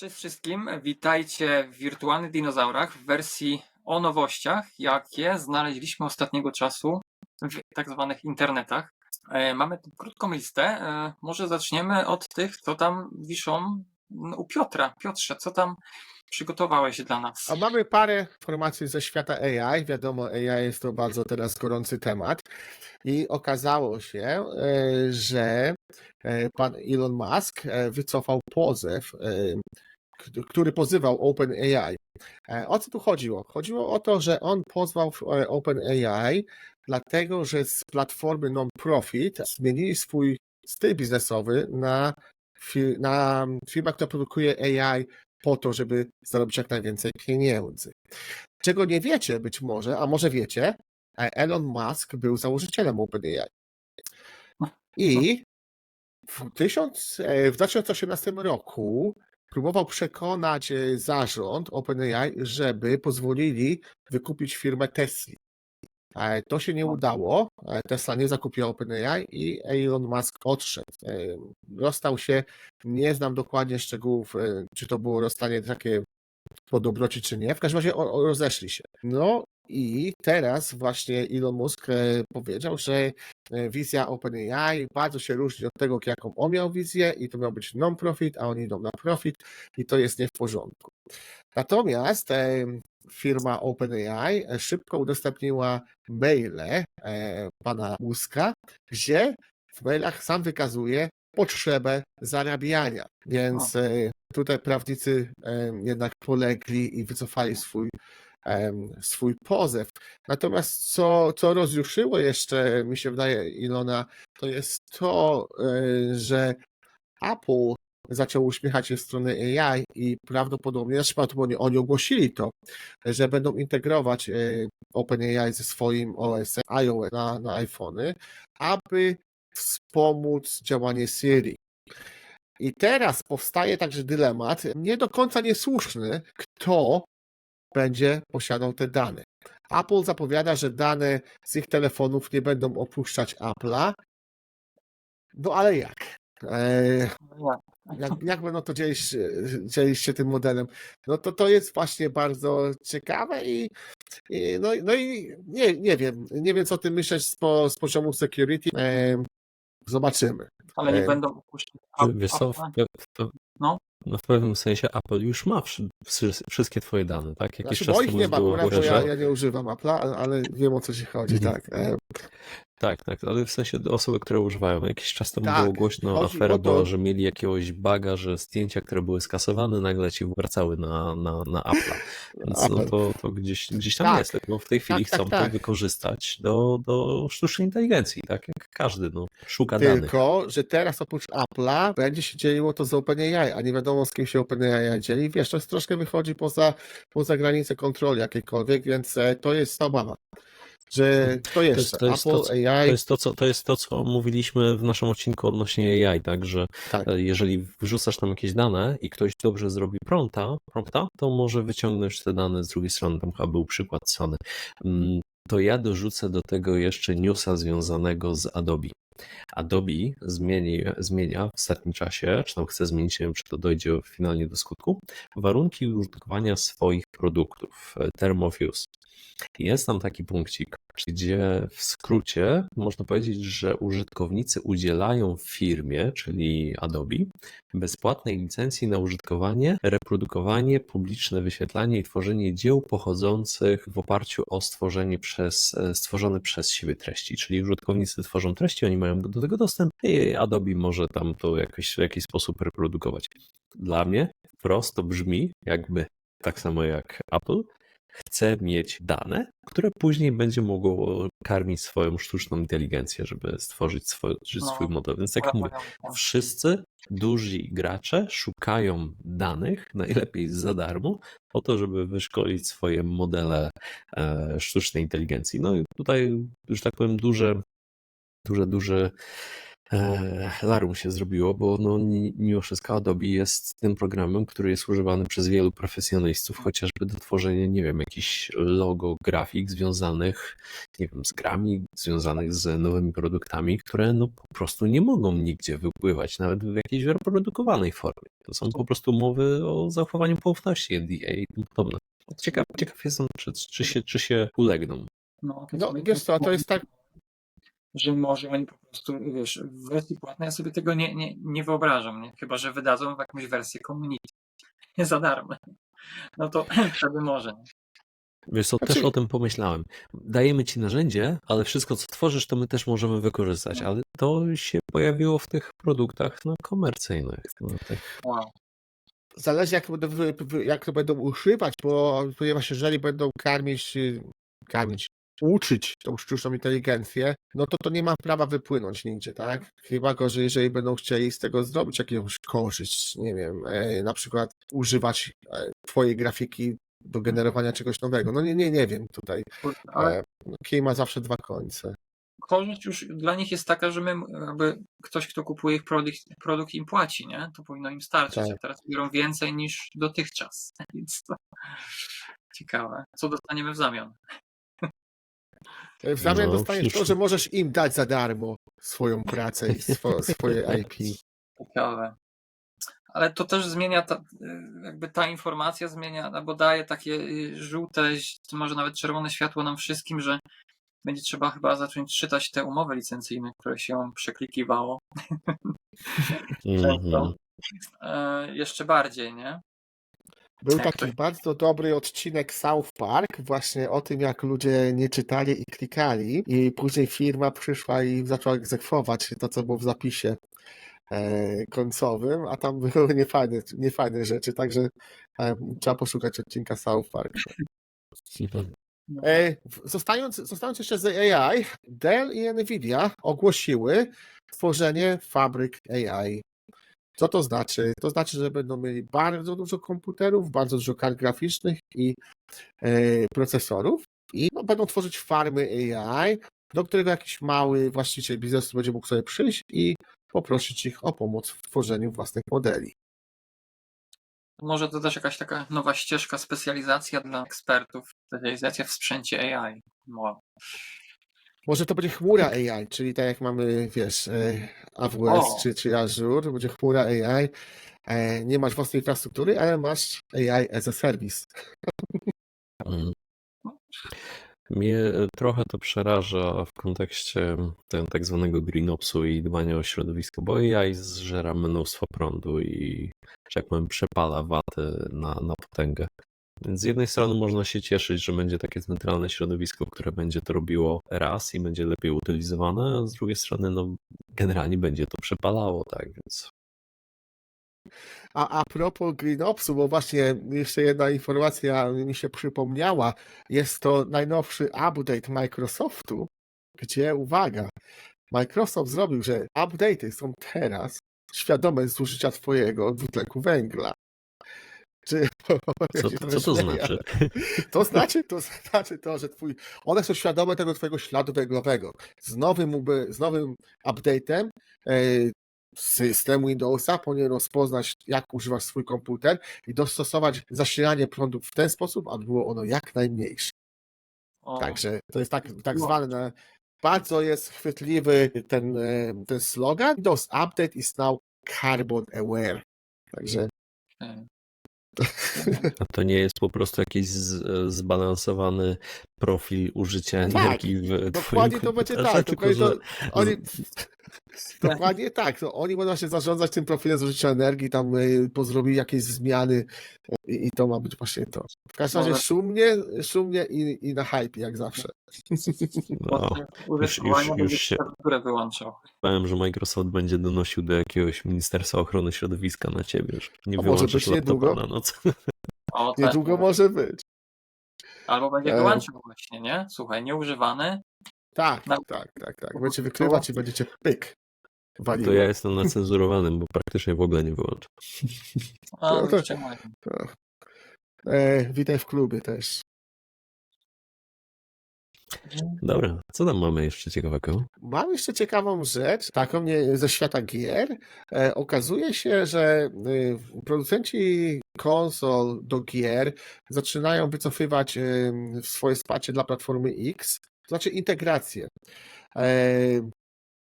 Cześć wszystkim, witajcie w Wirtualnych Dinozaurach w wersji o nowościach, jakie znaleźliśmy ostatniego czasu w tak zwanych internetach. E, Mamy tu krótką listę, e, może zaczniemy od tych, co tam wiszą no, u Piotra. Piotrze, co tam przygotowałeś dla nas? A mamy parę informacji ze świata AI. Wiadomo, AI jest to bardzo teraz gorący temat. I okazało się, e, że pan Elon Musk wycofał pozew, który pozywał OpenAI. E, O co tu chodziło? Chodziło o to, że on pozwał e, OpenAI, dlatego że z platformy non-profit zmienili swój styl biznesowy na, na firmę, która produkuje AI po to, żeby zarobić jak najwięcej pieniędzy. Czego nie wiecie być może, a może wiecie, e, Elon Musk był założycielem OpenAI. I w, tysiąc, e, w 2018 roku próbował przekonać e, zarząd OpenAI, żeby pozwolili wykupić firmę Tesla. E, To się nie udało. E, Tesla nie zakupiła OpenAI i Elon Musk odszedł. Rozstał się, nie znam dokładnie szczegółów, czy to było rozstanie takie po dobroci, czy nie. W każdym razie rozeszli się. No i teraz właśnie Elon Musk e, powiedział, że e, wizja OpenAI bardzo się różni od tego, jaką on miał wizję i to miał być non-profit, a oni idą na profit i to jest nie w porządku. Natomiast e, firma OpenAI szybko udostępniła maile pana Muska, gdzie w mailach sam wykazuje potrzebę zarabiania. Więc tutaj prawnicy jednak polegli i wycofali swój, swój pozew. Natomiast co, co rozjuszyło jeszcze, mi się wydaje, Ilona, to jest to, e, że Apple zaczął uśmiechać się w stronę AI i prawdopodobnie, znaczy prawdopodobnie oni ogłosili to, że będą integrować e, OpenAI ze swoim OS iOS na, na iPhony, aby wspomóc działanie Siri. I teraz powstaje także dylemat, nie do końca niesłuszny, kto będzie posiadał te dane. Apple zapowiada, że dane z ich telefonów nie będą opuszczać Apple'a. No ale jak? Eee, jak, jak będą to dzielić, dzielić się tym modelem? No to to jest właśnie bardzo ciekawe i, i no, no i nie, nie wiem, nie wiem co o tym myśleć z, po, z poziomu security. Eee, zobaczymy. Ale nie e, będą opuszczać. Wiesz co, w, Apple. w, No. No w pewnym sensie Apple już ma wszy- wszy- wszystkie twoje dane, tak? Jakiś Znaczy, czas moich nie ma było akurat, bo głośno. ja, ja nie używam Apple'a, ale- wiem o co ci chodzi, Mhm. tak. Tak, tak, ale w sensie osoby, które używają. Jakiś czas temu Tak, było głośno, afera to- że mieli jakiegoś baga, że zdjęcia, które były skasowane, nagle ci wracały na, na, na Apple'a. Więc no Apple. to, to gdzieś, gdzieś tam Tak. jest, tylko w tej chwili Tak, tak, chcą tak. to wykorzystać do, do sztucznej inteligencji, tak jak każdy, no, szuka danych. Tylko, że teraz oprócz Apple'a będzie się dzieliło to z OpenAI, a nie wiadomo z kim się OpenAI dzieli. Wiesz, to jest troszkę wychodzi poza, poza granicę kontroli jakiejkolwiek, więc e, to jest obawa. Że kto jeszcze? to jest Apple, to, AI, To jest to, co, to jest to, co mówiliśmy w naszym odcinku odnośnie AI, tak, że tak. jeżeli wrzucasz tam jakieś dane i ktoś dobrze zrobi prompta, prompta to może wyciągnąć te dane z drugiej strony, tam chyba był przykład Sony. Mm, To ja dorzucę do tego jeszcze newsa związanego z Adobe. Adobe zmieni, zmienia w ostatnim czasie, czy tam chce zmienić, nie wiem, czy to dojdzie finalnie do skutku, warunki użytkowania swoich produktów, e, term of use. Jest tam taki punkcik, gdzie w skrócie można powiedzieć, że użytkownicy udzielają firmie, czyli Adobe, bezpłatnej licencji na użytkowanie, reprodukowanie, publiczne wyświetlanie i tworzenie dzieł pochodzących w oparciu o stworzenie przez, e, stworzone przez siebie treści. Czyli użytkownicy tworzą treści, oni mają do tego dostęp i Adobe może tam to jakoś, w jakiś sposób reprodukować. Dla mnie wprost to brzmi jakby tak samo jak Apple, chce mieć dane, które później będzie mogło karmić swoją sztuczną inteligencję, żeby stworzyć swój, swój No. model. Więc tak jak mówię, wszyscy duzi gracze szukają danych, najlepiej za darmo, po to, żeby wyszkolić swoje modele e, sztucznej inteligencji. No i tutaj, że tak powiem, duże, duże, duże e, larum się zrobiło, bo no, mimo wszystko Adobe jest tym programem, który jest używany przez wielu profesjonalistów, chociażby do tworzenia, nie wiem, jakichś logo, grafik związanych, nie wiem, z grami, związanych z nowymi produktami, które no po prostu nie mogą nigdzie wypływać, nawet w jakiejś wyprodukowanej formie. To są po prostu umowy o zachowaniu poufności NDA i tym podobne. Ciekaw, ciekaw jestem, czy, czy, się, czy się ulegną. No, No, wiesz co, to jest tak, Że może oni po prostu, wiesz, w wersji płatnej ja sobie tego nie, nie, nie wyobrażam, nie? Chyba, że wydadzą w jakąś wersję community. Nie za darmo. No to wtedy może. Nie? Wiesz co, Znaczy- też o tym pomyślałem. Dajemy ci narzędzie, ale wszystko co tworzysz, to my też możemy wykorzystać, ale to się pojawiło w tych produktach no, komercyjnych. No, tych, Wow. zależy jak, będą, wy- wy- jak to będą używać, bo ponieważ jeżeli będą karmić, y, karmić, uczyć tą sztuczną inteligencję, no to to nie ma prawa wypłynąć nigdzie, tak? Chyba go, że jeżeli będą chcieli z tego zrobić jakąś korzyść, nie wiem, e, na przykład używać e, twojej grafiki do generowania czegoś nowego. No nie, nie, nie wiem tutaj. Ale E, no, kij ma zawsze dwa końce. korzyść już dla nich jest taka, że my, jakby ktoś, kto kupuje ich produkt, produkt im płaci, nie? To powinno im starczyć. Tak. Teraz biorą więcej niż dotychczas. Więc to ciekawe. Co dostaniemy w zamian? E, W zamian No, dostaniesz to, że możesz im dać za darmo swoją pracę i swo, swoje IP. Ciekawe. Ale to też zmienia, ta, y, jakby ta informacja zmienia, albo daje takie y, żółte, może nawet czerwone światło nam wszystkim, że będzie trzeba chyba zacząć czytać te umowy licencyjne, które się przeklikiwało często. Mhm. E, jeszcze bardziej, nie? Był Jak taki to- bardzo dobry odcinek South Park właśnie o tym, jak ludzie nie czytali i klikali i później firma przyszła i zaczęła egzekwować to, co było w zapisie e, końcowym, a tam były niefajne, niefajne rzeczy, także e, trzeba poszukać odcinka South Park. E, zostając, zostając jeszcze z AI, Dell i Nvidia ogłosiły tworzenie fabryk AI. Co to znaczy? To znaczy, że będą mieli bardzo dużo komputerów, bardzo dużo kart graficznych i e, procesorów i no, będą tworzyć farmy AI, do którego jakiś mały właściciel biznesu będzie mógł sobie przyjść i poprosić ich o pomoc w tworzeniu własnych modeli. Może to też jakaś taka nowa ścieżka, specjalizacja dla ekspertów, specjalizacja w sprzęcie AI. Może to będzie chmura AI, czyli tak jak mamy, wiesz, e, AWS O. czy, czy Azure, będzie chmura AI. E, Nie masz własnej infrastruktury, ale masz AI as a service. Mnie trochę to przeraża w kontekście ten, tak zwanego greenopsu i dbania o środowisko, bo AI zżera mnóstwo prądu i, że jak powiem, przepala waty na, na potęgę. Więc z jednej strony można się cieszyć, że będzie takie centralne środowisko, które będzie to robiło raz i będzie lepiej utylizowane, a z drugiej strony, no, generalnie będzie to przepalało, tak, więc A a propos GreenOpsu, bo właśnie jeszcze jedna informacja mi się przypomniała. Jest to najnowszy update Microsoftu, gdzie, uwaga, Microsoft zrobił, że update'y są teraz świadome zużycia twojego dwutlenku węgla. Czy, co, co to znaczy? To znaczy, to znaczy to, że twój, one są świadome tego twojego śladu węglowego. Z nowym, z nowym update'em e, system Windowsa powinien rozpoznać, jak używasz swój komputer i dostosować zasilanie prądu w ten sposób, aby było ono jak najmniejsze. O, Także to jest tak, tak zwane, bardzo jest chwytliwy ten, e, ten slogan. Windows Update is now carbon aware. Także. A to nie jest po prostu jakiś z, zbalansowany profil użycia Tak, energii w dokładnie to będzie tak. tylko Dokładnie, że oni, dokładnie tak. To oni będą się zarządzać tym profilem zużycia energii, tam y, pozrobili jakieś zmiany y, i, i to ma być właśnie to. W każdym razie szumnie, szumnie i, i na hype jak zawsze. no, już- będzie już się- wyłączał. powiem, że Microsoft będzie donosił do jakiegoś Ministerstwa Ochrony Środowiska na ciebie, że nie A wyłączysz być laptopa niedługo? na noc. O, tak. Niedługo może być. Albo będzie E. wyłączał właśnie, nie? Słuchaj, nieużywany. Tak, No. tak, tak, tak. Będziecie wykrywać i będziecie pyk. To Waliło. ja jestem na cenzurowanym, bo praktycznie w ogóle nie wyłączę. A, No to- jeszcze mają. E, witaj w klubie też. Dobra, co tam mamy jeszcze ciekawego? Mam jeszcze ciekawą rzecz, taką nie, ze świata gier. E, okazuje się, że y, producenci konsol do gier zaczynają wycofywać y, swoje wsparcie dla platformy X, to znaczy integrację. E,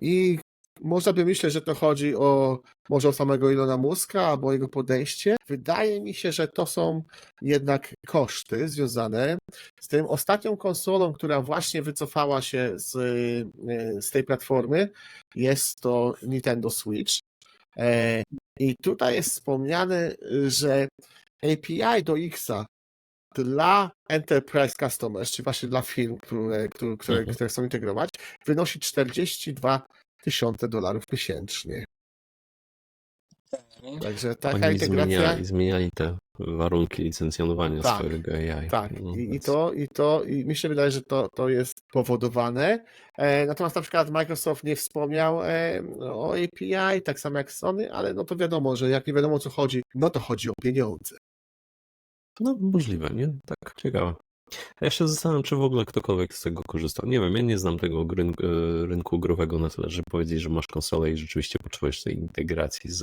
I można by myśleć, że to chodzi o może o samego Ilona Muska albo jego podejście. Wydaje mi się, że to są jednak koszty związane z tym. Ostatnią konsolą, która właśnie wycofała się z, y, z tej platformy, jest to Nintendo Switch. E, I tutaj jest wspomniane, że API do Xa dla Enterprise Customers, czy właśnie dla firm, które, które, które, Mhm. które chcą integrować, wynosi 42 tysiące dolarów miesięcznie. Także taka Oni integracja. zmieniali, zmieniali te warunki licencjonowania Tak, swojego AI. Tak, No, i, i więc- to, i to, i mi się wydaje, że to, to jest powodowane. E, natomiast na przykład Microsoft nie wspomniał e, o API, tak samo jak Sony, ale no to wiadomo, że jak nie wiadomo o co chodzi, no to chodzi o pieniądze. No, możliwe, nie? Tak, ciekawe. Ja się zastanawiam, czy w ogóle ktokolwiek z tego korzystał. Nie wiem, ja nie znam tego rynku, rynku growego na tyle, żeby powiedzieć, że masz konsolę i rzeczywiście potrzebujesz tej integracji z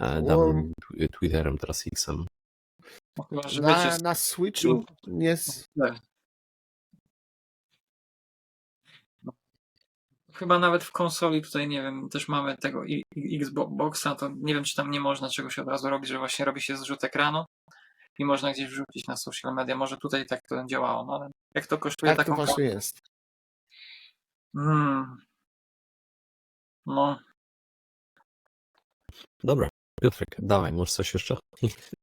e, dawnym tw- Twitterem, teraz Xem. No, Na, na Switchu nie s- Chyba nawet w konsoli tutaj, nie wiem, też mamy tego Xboxa, to nie wiem, czy tam nie można czegoś od razu robić, że właśnie robi się zrzut ekranu i można gdzieś wrzucić na social media. Może tutaj tak to działało, no ale jak to kosztuje tak to taką... właśnie jest. Hmm. No, Dobra, Piotrek, dawaj, może coś jeszcze?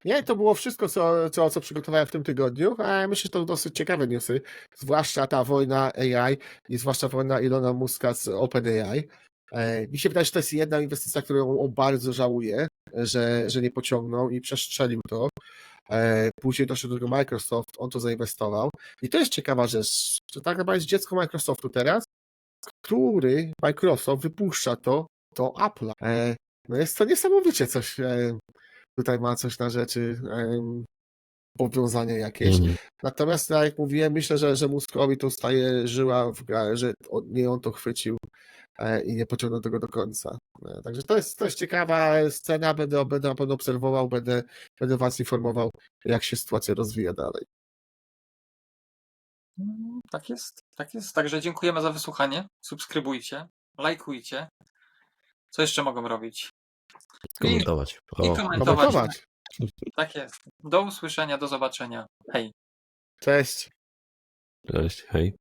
Nie, to było wszystko, co, co, co przygotowałem w tym tygodniu. A myślę, że to dosyć ciekawe newsy, zwłaszcza ta wojna AI i zwłaszcza wojna Ilona Muska z OpenAI. E, mi się wydaje, że to jest jedna inwestycja, którą on bardzo żałuje, że, że nie pociągnął i przestrzelił to. E, później doszedł do tego Microsoft, on to zainwestował. I to jest ciekawa rzecz, że tak naprawdę jest dziecko Microsoftu teraz, który Microsoft wypuszcza to do Apple'a. E, no jest to niesamowicie coś. E, tutaj ma coś na rzeczy, powiązanie jakieś. Mhm. Natomiast, tak jak mówiłem, myślę, że, że Muskowi to staje żyła w że nie on to chwycił i nie pociągnął tego do końca. E, Także to jest, to jest ciekawa scena, będę, będę na pewno obserwował, będę, będę was informował, jak się sytuacja rozwija dalej. Mm, tak jest, tak jest. Także dziękujemy za wysłuchanie. Subskrybujcie, lajkujcie. Co jeszcze mogą robić? I, Komentować. i O, komentować. Komentować. Tak jest. Do usłyszenia, do zobaczenia. Hej. Cześć. cześć, hej.